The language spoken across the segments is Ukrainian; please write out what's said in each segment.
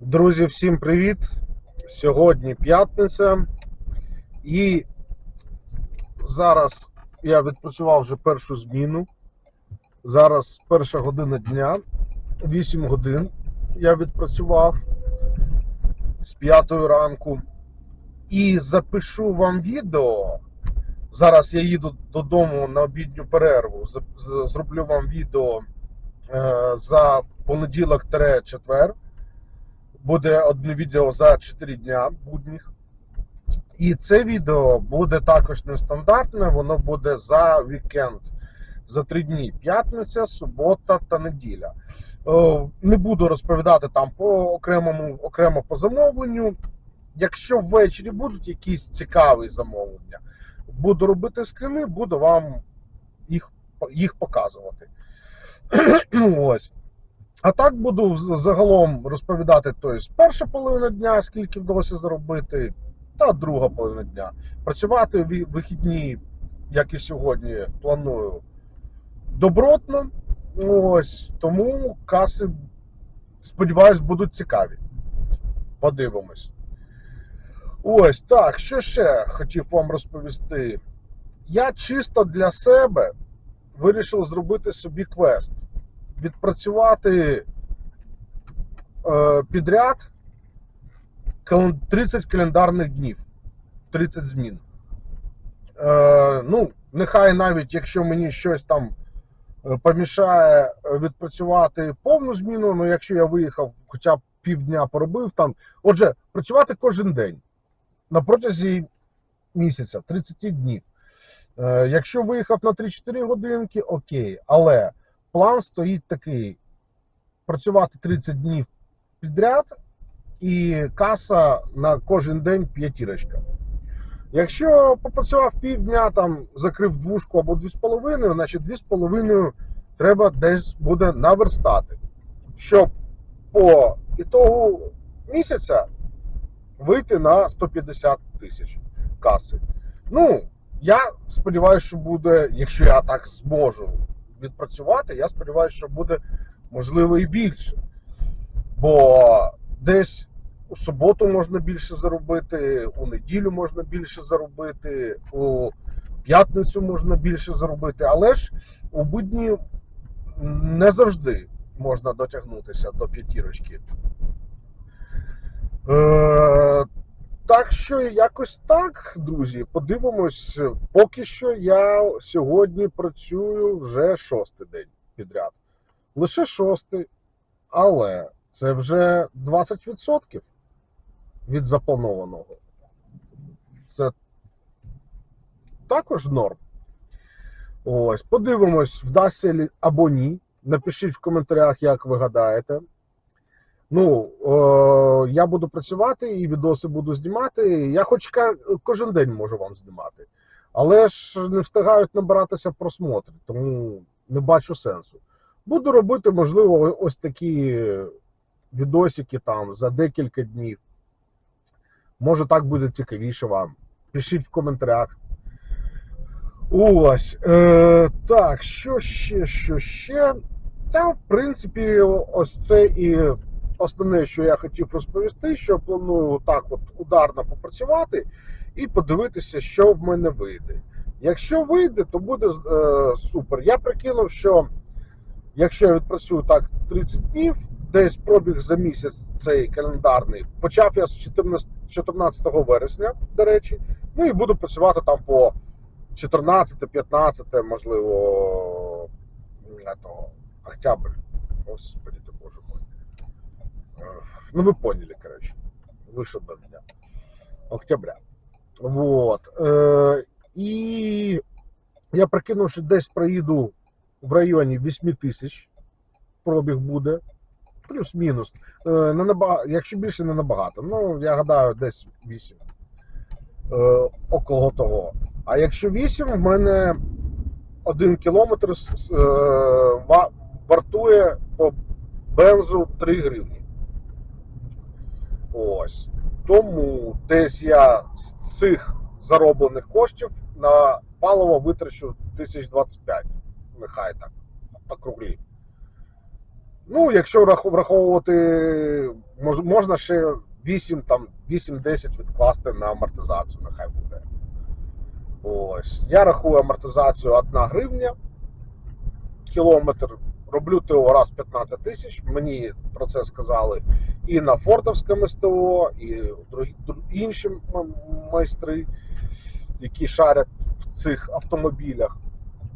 Друзі, всім привіт! Сьогодні п'ятниця. І зараз я відпрацював вже першу зміну. Зараз перша година дня, 8 годин я відпрацював з 5 ранку. І запишу вам відео. Зараз я їду додому на обідню перерву. Зроблю вам відео е, за понеділок-четвер буде одне відео за 4 дня будніх. І це відео буде також нестандартне, воно буде за вікенд, за 3 дні: п'ятниця, субота та неділя. Е, Не буду розповідати там по окремому, окремо по замовленню. Якщо ввечері будуть якісь цікаві замовлення, буду робити скрини, буду вам їх, їх показувати. Ось. А так буду загалом розповідати тобто, перша половина дня, скільки вдалося заробити, та друга половина дня. Працювати в вихідні, як і сьогодні, планую добротно. Ось тому каси, сподіваюсь, будуть цікаві. Подивимось. Ось так. Що ще хотів вам розповісти? Я чисто для себе вирішив зробити собі квест відпрацювати е, підряд 30 календарних днів, 30 змін. Е, ну, нехай навіть якщо мені щось там е, помішає відпрацювати повну зміну, ну якщо я виїхав, хоча б півдня поробив там. Отже, працювати кожен день на протязі місяця, 30 днів. Якщо виїхав на 3-4 годинки, окей, але план стоїть такий: працювати 30 днів підряд, і каса на кожен день п'ятірочка. Якщо попрацював півдня, там закрив двушку або дві з половиною, значить дві з половиною треба десь буде наверстати, щоб по ітогу місяця вийти на 150 тисяч каси. Ну, я сподіваюся, що буде, якщо я так зможу відпрацювати, я сподіваюся, що буде можливо і більше. Бо десь у суботу можна більше заробити, у неділю можна більше заробити, у п'ятницю можна більше заробити, але ж у будні не завжди можна дотягнутися до п'ятірочки. Так що якось так, друзі, подивимось. Поки що я сьогодні працюю вже шостий день підряд. Лише шостий, але це вже 20% від запланованого. Це також норм. Ось, подивимось, вдасться або ні. Напишіть в коментарях, як ви гадаєте. Ну, е, я буду працювати і відоси буду знімати. Я хоч кожен день можу вам знімати. Але ж не встигають набиратися просмотри, тому не бачу сенсу. Буду робити, можливо, ось такі відосики там за декілька днів. Може, так буде цікавіше вам. Пишіть в коментарях. Ось. Е, так, що ще, що ще? Та, в принципі, ось це і основне, що я хотів розповісти, що планую так от ударно попрацювати і подивитися, що в мене вийде. Якщо вийде, то буде е, супер. Я прикинув, що якщо я відпрацюю так 30 днів, десь пробіг за місяць цей календарний. Почав я з 14, 14 вересня, до речі, ну і буду працювати там по 14-15, можливо, этого, октябрь. Господи ты, боже мой. Э, Ну, вы поняли, короче. Вышел до меня. Октября. Вот. І я прикинув, що десь проїду в районі 8 тисяч пробіг буде. Плюс-мінус. Наба... Якщо більше, не набагато. Ну, я гадаю, десь 8. Е, около того. А якщо 8, в мене 1 кілометр е, ва- вартує по бензу 3 гривні. Ось. Тому десь я з цих зароблених коштів на паливо витрачу 1025. Нехай так, округлі. Ну, якщо враховувати, можна ще 8, там, 8-10 відкласти на амортизацію, нехай буде. Ось. Я рахую амортизацію 1 гривня кілометр. Роблю ТО раз 15 тисяч. Мені про це сказали і на Фордовському СТО, і інші майстри, які шарять в цих автомобілях.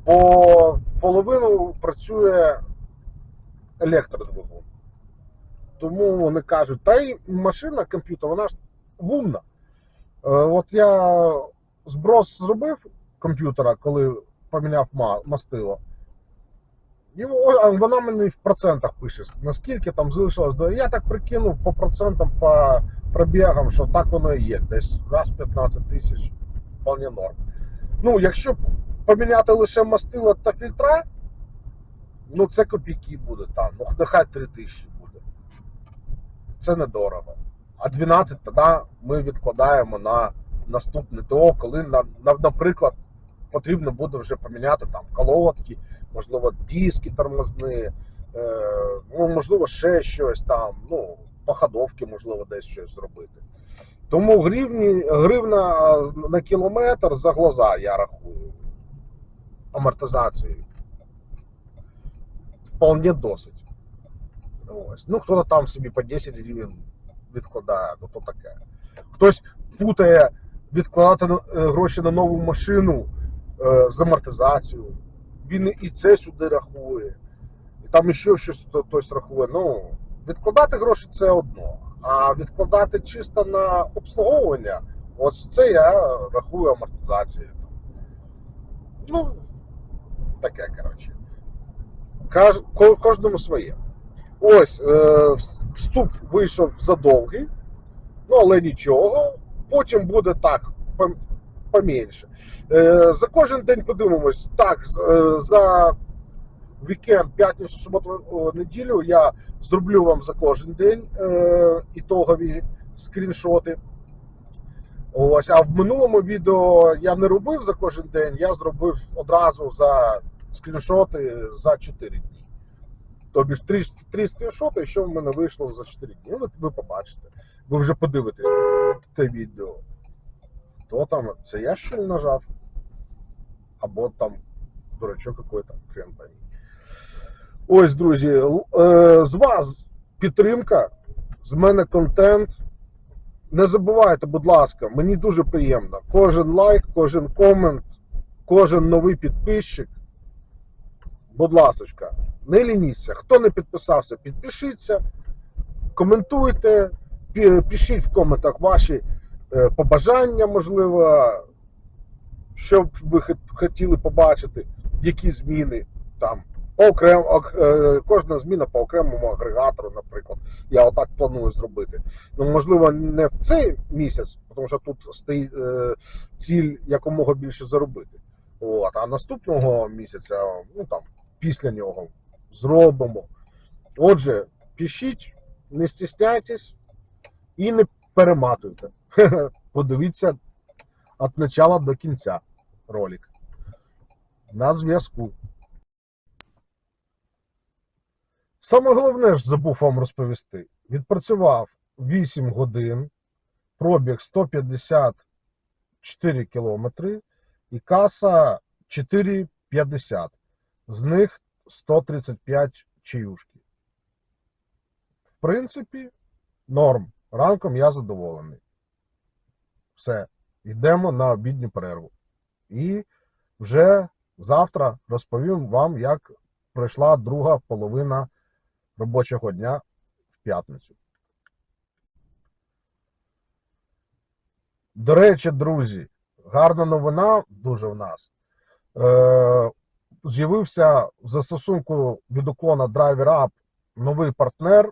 Бо половину працює електродвигун. Тому вони кажуть, та й машина, комп'ютер, вона ж умна. Е, От я зброс зробив комп'ютера, коли поміняв мастило. І вона мені в процентах пише, наскільки там залишилось. Я так прикинув по процентам, по пробігам, що так воно і є. Десь раз 15 тисяч, вполне норм. Ну, якщо поміняти лише мастило та фільтра, ну це копійки буде там. Ну, нехай 3 тисячі буде. Це недорого. А 12 тоді ми відкладаємо на наступне ТО, коли, на, на, наприклад, потрібно буде вже поміняти там колодки, можливо, диски тормозні, е, ну, можливо, ще щось там, ну, походовки, можливо, десь щось зробити. Тому гривні, гривна на кілометр за глаза я рахую амортизацією. Вполне досить. Ось. Ну, хто там собі по 10 гривень відкладає, ну то таке. Хтось путає відкладати е, гроші на нову машину е, з амортизацію. Він і це сюди рахує. І там ще щось хто- хтось рахує. Ну, відкладати гроші це одно. А відкладати чисто на обслуговування, ось це я рахую амортизацією. Ну, таке, коротше. Кожному своє. Ось, е, вступ вийшов задовгий, ну але нічого. Потім буде так поменше. Е, за кожен день подивимось. Так, е, за вікенд, п'ятницю, суботу, неділю я зроблю вам за кожен день е, ітогові скріншоти. Ось, а в минулому відео я не робив за кожен день, я зробив одразу за скріншоти за 4 дні. Тобі ж 3, 3 скріншоти, що в мене вийшло за 4 дні. Ну, ви побачите. Ви вже подивитесь те відео. То там, це я не нажав. Або там дурачок какой-то, хрен пойми. Ось, друзі, е, з вас підтримка, з мене контент. Не забувайте, будь ласка, мені дуже приємно. Кожен лайк, кожен комент, кожен новий підписчик. Будь ласочка, не лініться. Хто не підписався, підпишіться, коментуйте, пишіть в коментах ваші побажання, можливо, що б ви хотіли побачити, які зміни там. По окрем, ок- е, кожна зміна по окремому агрегатору, наприклад. Я отак планую зробити. Ну, можливо, не в цей місяць, тому що тут стоїть е, ціль якомога більше заробити. От, а наступного місяця, ну там, після нього зробимо. Отже, пишіть, не стісняйтесь і не перематуйте. Подивіться від початку до кінця ролик. На зв'язку. Саме головне ж забув вам розповісти. Відпрацював 8 годин, пробіг 154 кілометри і каса 4,50. З них 135 чаюшки. В принципі, норм. Ранком я задоволений. Все. Йдемо на обідню перерву. І вже завтра розповім вам, як пройшла друга половина робочого дня в п'ятницю. До речі, друзі, гарна новина дуже в нас. Е, з'явився в застосунку від уклона Driver App новий партнер.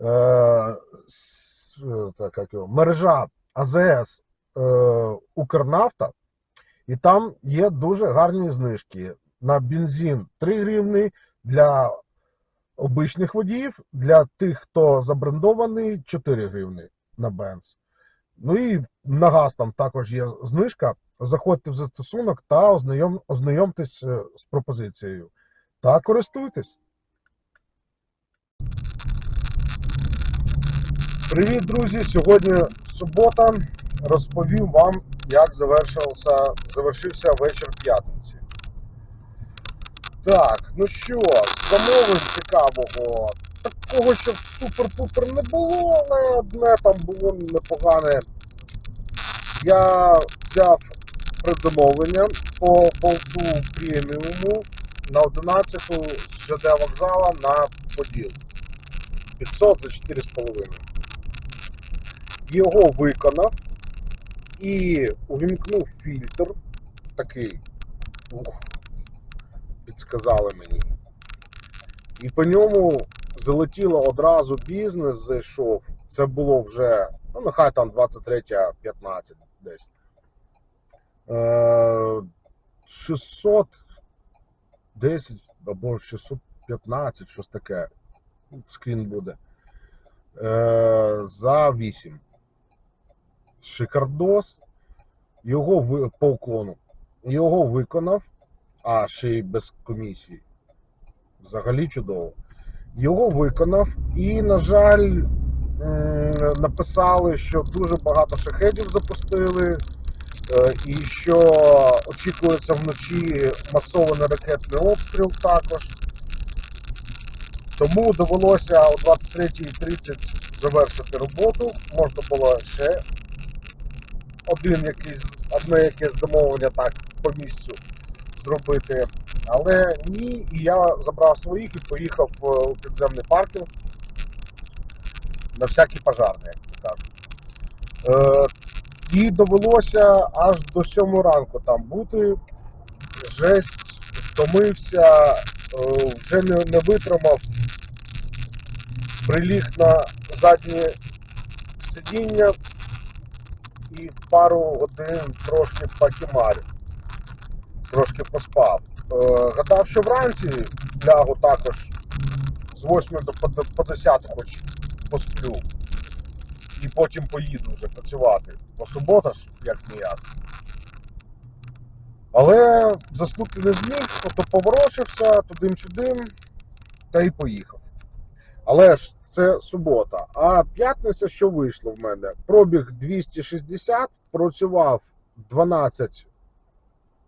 Е, е, так, як його, мережа АЗС е, Укрнафта, і там є дуже гарні знижки на бензин 3 гривні для обичних водіїв, для тих, хто забрендований 4 гривні на бенз. Ну і на газ там також є знижка. Заходьте в застосунок та ознайом, ознайомтесь е, з пропозицією. Та користуйтесь. Привіт, друзі! Сьогодні субота. Розповім вам, як завершився, завершився вечір п'ятниці. Так, ну що, з замовлень цікавого. Такого, щоб супер-пупер не було, але одне там було непогане. Я взяв предзамовлення по болту преміуму на 11 з ЖД вокзала на Поділ. 500 за 4,5. Його виконав і увімкнув фільтр такий. Ух, підсказали мені. І по ньому залетіло одразу бізнес, зайшов. Це було вже, ну нехай там 23.15 десь. Е, 610 або 615, щось таке. Скрін буде. Е, за 8. Шикардос. Його ви... по уклону. Його виконав, а ще й без комісії. Взагалі чудово. Його виконав, і, на жаль, написали, що дуже багато шахедів запустили, е, і що очікується вночі масований ракетний обстріл також. Тому довелося о 23.30 завершити роботу. Можна було ще один якийсь, одне якесь замовлення так по місцю зробити. Але ні, і я забрав своїх і поїхав е, у підземний паркінг на всякий пожарний, як то кажуть. Е, і довелося аж до 7 ранку там бути. Жесть, втомився, е, вже не, не витримав, приліг на заднє сидіння і пару годин трошки покімарив, трошки поспав. Е, гадав, що вранці лягу також з 8 до по- по 10 хоч посплю. І потім поїду вже працювати. Бо субота ж як ніяк. Але заснути не зміг, то поворочився туди-сюди та й поїхав. Але ж це субота. А п'ятниця, що вийшло в мене? Пробіг 260, працював 12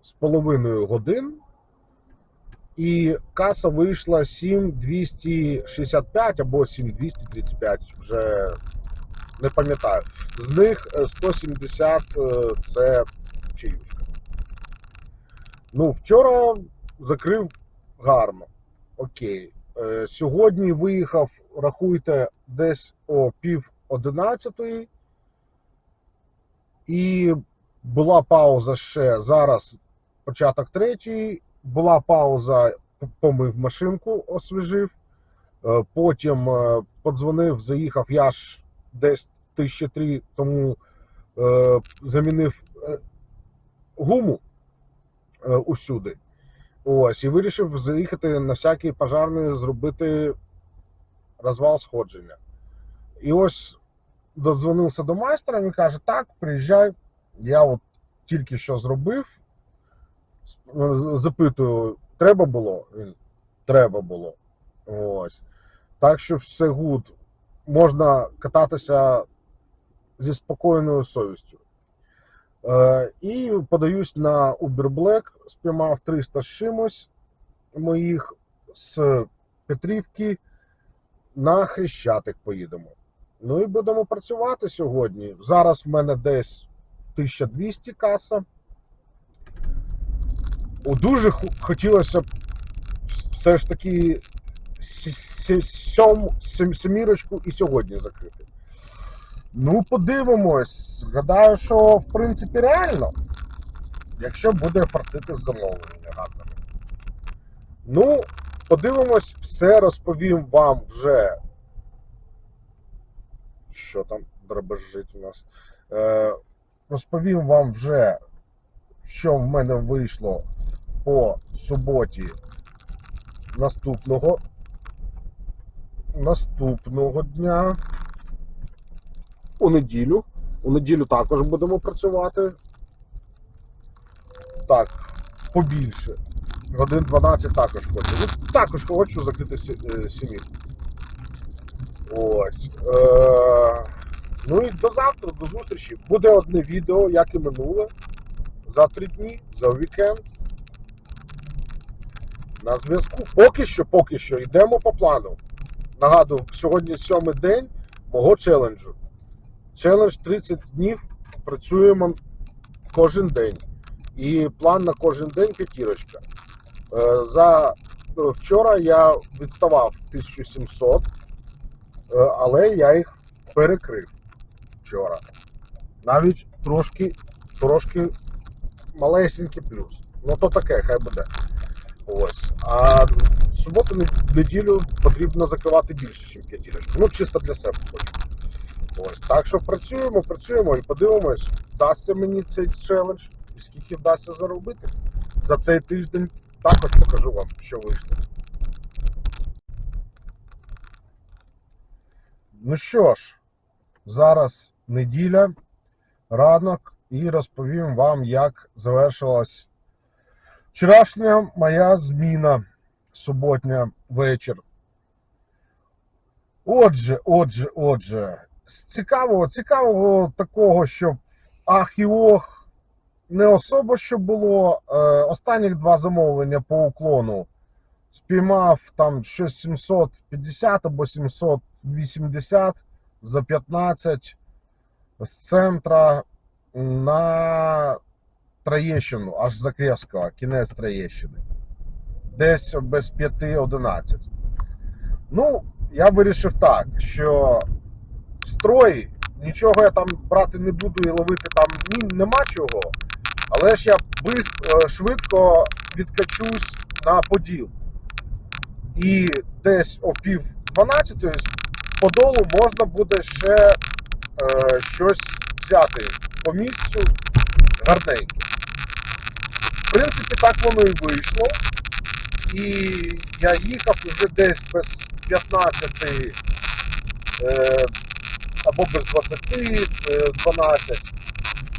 з половиною годин, і каса вийшла 7265 або 7235, вже не пам'ятаю. З них е, 170 е, це чаюшка. Ну, вчора закрив гарно. Окей. Е, Сьогодні виїхав, рахуйте, десь о пів одинадцятої. І була пауза ще зараз, початок третьої. Була пауза, помив машинку, освіжив. Е, Потім е, подзвонив, заїхав. Я ж десь тисячі три тому замінив гуму усюди. Ось, і вирішив заїхати на всякий пожарний, зробити розвал сходження. І ось додзвонився до майстра, він каже: так, приїжджай. Я от тільки що зробив. Запитую, треба було? Він треба було. Ось. Так що все гуд. Можна кататися зі спокійною совістю. Е, і подаюсь на Uber Black, спіймав 300 з чимось моїх з Петрівки на Хрещатик поїдемо. Ну і будемо працювати сьогодні. Зараз в мене десь 1200 каса. О, дуже хотілося б все ж таки сі- сі- сьом, сім- семірочку і сьогодні закрити. Ну, подивимось. Гадаю, що в принципі реально. Якщо буде фартити з замовленнями гарними. Ну, подивимось, все розповім вам вже. Що там дребезжить у нас? Е, розповім вам вже, що в мене вийшло по суботі наступного. Наступного дня. У неділю. У неділю також будемо працювати. Так, побільше. Годин 12 також хочу. Ну, також хочу закрити е, сім'ю. Ось. Е- Ну і до завтра, до зустрічі. Буде одне відео, як і минуле. За три дні, за вікенд. На зв'язку. Поки що, поки що, йдемо по плану. Нагадую, сьогодні сьомий день мого челенджу. Челендж 30 днів працюємо кожен день. І план на кожен день п'ятірочка. Е, За е, вчора я відставав 1700, е, але я їх перекрив вчора. Навіть трошки, трошки малесенький плюс. Ну то таке, хай буде. Ось. А суботу, неділю потрібно закривати більше, ніж п'ятірочку. Ну, чисто для себе хочу. Ось. Так що працюємо, працюємо і подивимось, вдасться мені цей челендж і скільки вдасться заробити. За цей тиждень також покажу вам, що вийшло. Ну що ж, зараз неділя, ранок, і розповім вам, як завершилась вчорашня моя зміна суботня вечір. Отже, отже, отже, цікавого, цікавого такого, щоб ах і ох, не особо що було. Е, останніх два замовлення по уклону спіймав там щось 750 або 780 за 15 з центра на Троєщину, аж за Кревського, кінець Троєщини. Десь без 5-11. Ну, я вирішив так, що строї, нічого я там брати не буду і ловити там ні, нема чого. Але ж я бис- е, швидко відкачусь на поділ. І десь о пів 12 по долу можна буде ще е, щось взяти по місцю гарненьке. В принципі, так воно і вийшло. І я їхав вже десь без 15 е, або без 20, е, 12.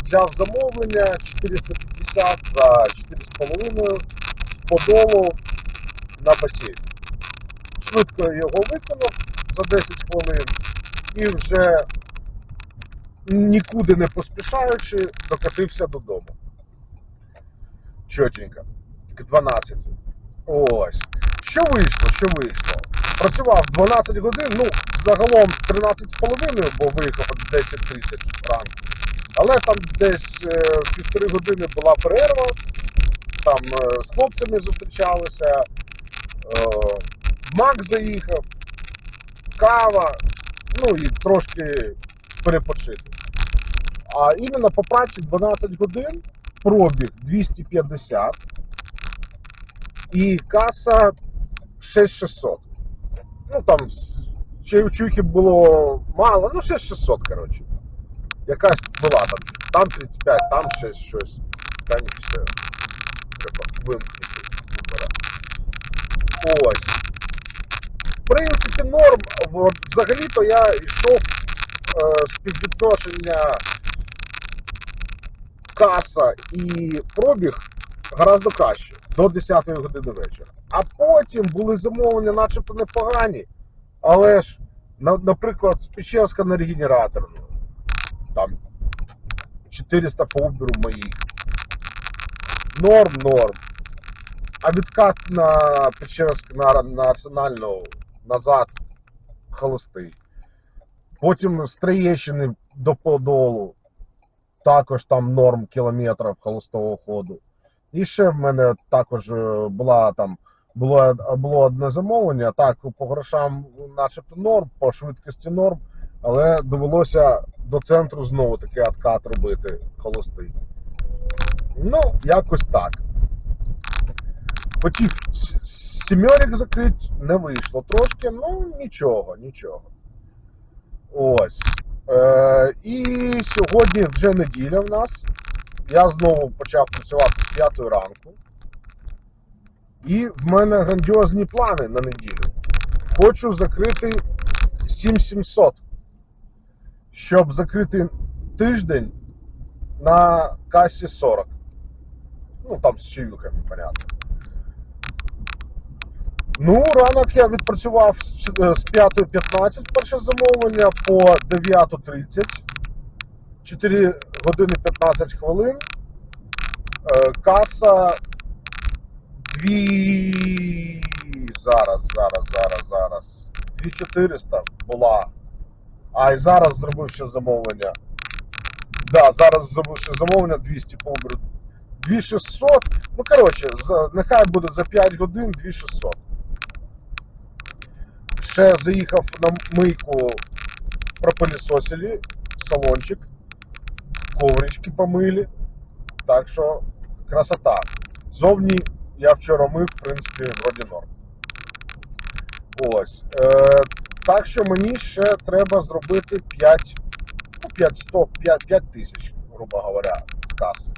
Взяв замовлення 450 за 4,5 з подолу на басейн. Швидко його виконав за 10 хвилин і вже нікуди не поспішаючи докатився додому. Чотенько. К 12. Ось. Що вийшло? Що вийшло? Працював 12 годин, ну, загалом 13,5, бо виїхав о 10.30 ранку. Але там десь е, півтори години була перерва, там е, з хлопцями зустрічалися, е, Мак заїхав, кава, ну і трошки перепочити. А іменно по праці 12 годин, пробіг 250 і каса 6600. Ну там з чаюхи було мало, ну 6600, коротше. Якась була там, там 35, там ще щось. Та ні, все. Треба вимкнути. Ось. В принципі, норм. Взагалі-то я йшов е, співвідношення каса і пробіг гораздо краще до 10 години вечора. А потім були замовлення, начебто непогані. Але ж, наприклад, з Печерська на регенераторну. Там 400 по Uber моїх. Норм, норм. А відкат на Печерськ на, на арсенальну назад холостий. Потім з Троєщини до Подолу. Також там норм кілометрів холостого ходу. І ще в мене також е, була там було, було одне замовлення. Так, по грошам, начебто норм, по швидкості норм, але довелося до центру знову таки откат робити холостий. Ну, якось так. Хотів сімерик закрити, не вийшло трошки, ну нічого, нічого. Ось. Е, і сьогодні вже неділя в нас. Я знову почав працювати з 5 ранку. І в мене грандіозні плани на неділю. Хочу закрити 7700, щоб закрити тиждень на касі 40. Ну, там з чаюхами, понятно. Ну, ранок я відпрацював з ч- е, з 5.15 перше замовлення по 9.30. 4 години 15 хвилин. Е, Каса 2. Зараз, зараз, зараз, зараз. 2400 була. А і зараз зробив ще замовлення. Да, зараз зробив ще замовлення 200 помру. 2600. Ну, коротше, нехай буде за 5 годин 2600. Ще заїхав на мийку, пропилісосили, салончик, коврички помили. Так що красота. Зовні я вчора мив, в принципі, вроді норм. Ось. Е, так що мені ще треба зробити 5, ну, 500, 5, 5 тисяч, грубо говоря, каси.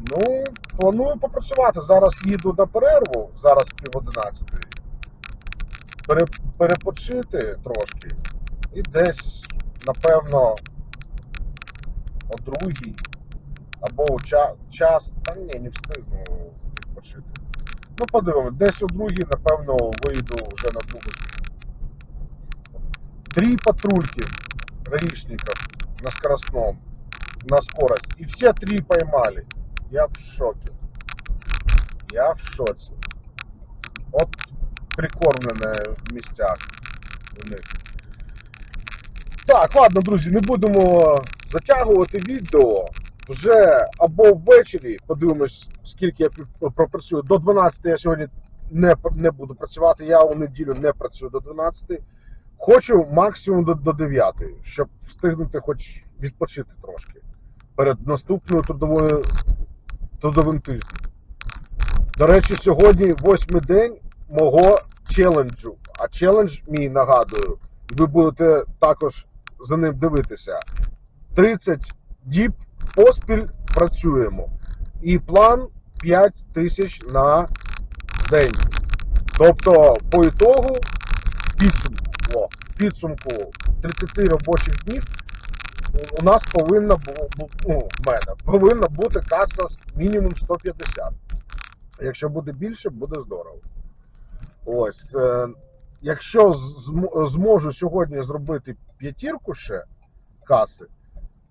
Ну, планую попрацювати. Зараз їду на перерву, зараз пів одинадцятої. Пере, перепочити трошки. І десь, напевно, о другій або у ча, час. Та ні, не встигну відпочити. Ну, подивимось, десь о другій, напевно, вийду вже на другу зміну. Три патрульки гаишников на скоростном, на скорость. И все три поймали. Я в шоке. Я в шоці. От прикормлене в місцях у них. Так, ладно, друзі, не будемо затягувати відео. Вже або ввечері подивимось, скільки я пропрацюю. До 12 я сьогодні не, не буду працювати. Я у неділю не працюю до 12. Хочу максимум до, до 9, щоб встигнути хоч відпочити трошки перед наступною трудовою трудовим тижнем. До речі, сьогодні восьмий день мого челенджу. А челендж мій нагадую, ви будете також за ним дивитися. 30 діб поспіль працюємо. І план 5 тисяч на день. Тобто, по ітогу, в підсумку, о, в підсумку 30 робочих днів у- нас повинна бу- ну, мене повинна бути каса мінімум 150. Якщо буде більше, буде здорово. Ось. Е, якщо зм- зможу сьогодні зробити п'ятірку ще каси,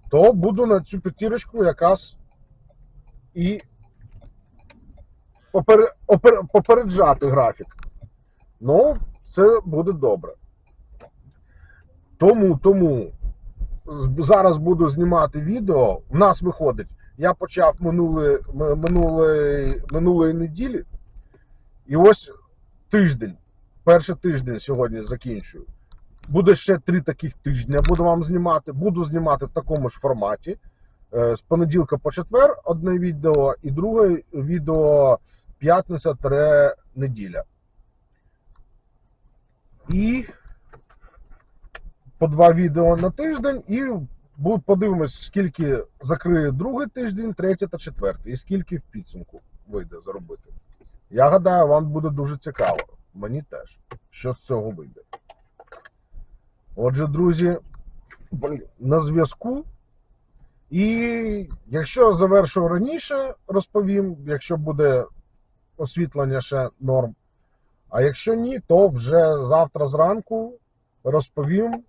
то буду на цю п'ятірочку якраз і попере- опер- попереджати графік. Ну, це буде добре. Тому, тому зараз буду знімати відео. У нас виходить. Я почав минулої, минулої, минулої неділі. І ось тиждень. Перший тиждень сьогодні закінчую. Буде ще три таких тижня. Буду вам знімати. Буду знімати в такому ж форматі. Е, З понеділка по четвер одне відео, і друге відео п'ятниця-неділя. І по два відео на тиждень, і подивимось, скільки закриє другий тиждень, третій та четвертий, і скільки в підсумку вийде заробити. Я гадаю, вам буде дуже цікаво. Мені теж, що з цього вийде. Отже, друзі, на зв'язку. І якщо завершу раніше, розповім, якщо буде освітлення ще норм. А якщо ні, то вже завтра зранку розповім,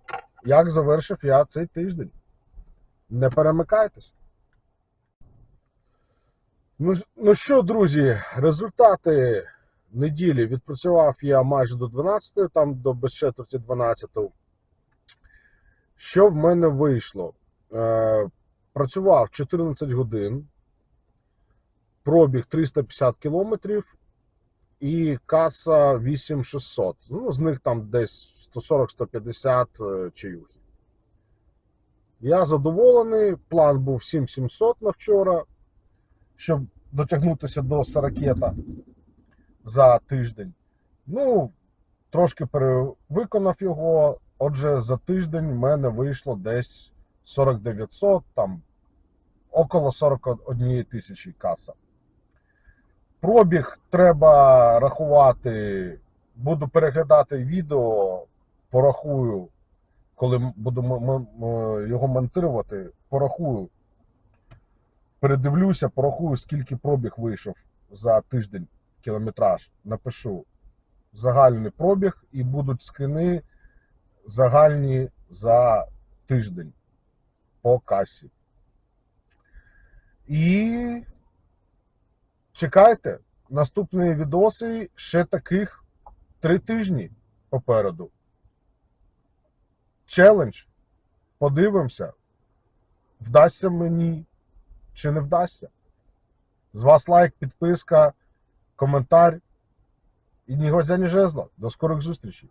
як завершив я цей тиждень. Не перемикайтеся. Ну, ну що, друзі, результати неділі відпрацював я майже до 12, там до без четверті 12. Що в мене вийшло? Е, працював 14 годин, пробіг 350 кілометрів і каса 8600. Ну, з них там десь 140-150 е, чаюхи. Я задоволений. План був 7700 на вчора, щоб дотягнутися до 40 за тиждень. Ну, трошки перевиконав його. Отже, за тиждень в мене вийшло десь 4900, там около 41 тисячі каса. Пробіг треба рахувати. Буду переглядати відео, порахую, коли буду його монтувати, порахую, передивлюся, порахую, скільки пробіг вийшов за тиждень. кілометраж, напишу загальний пробіг і будуть скрини загальні за тиждень по касі. І чекайте наступні відоси ще таких три тижні попереду. Челендж. Подивимося, вдасться мені чи не вдасться. З вас лайк, підписка, коментар. І ні гвоздя, ні жезла. До скорих зустрічей.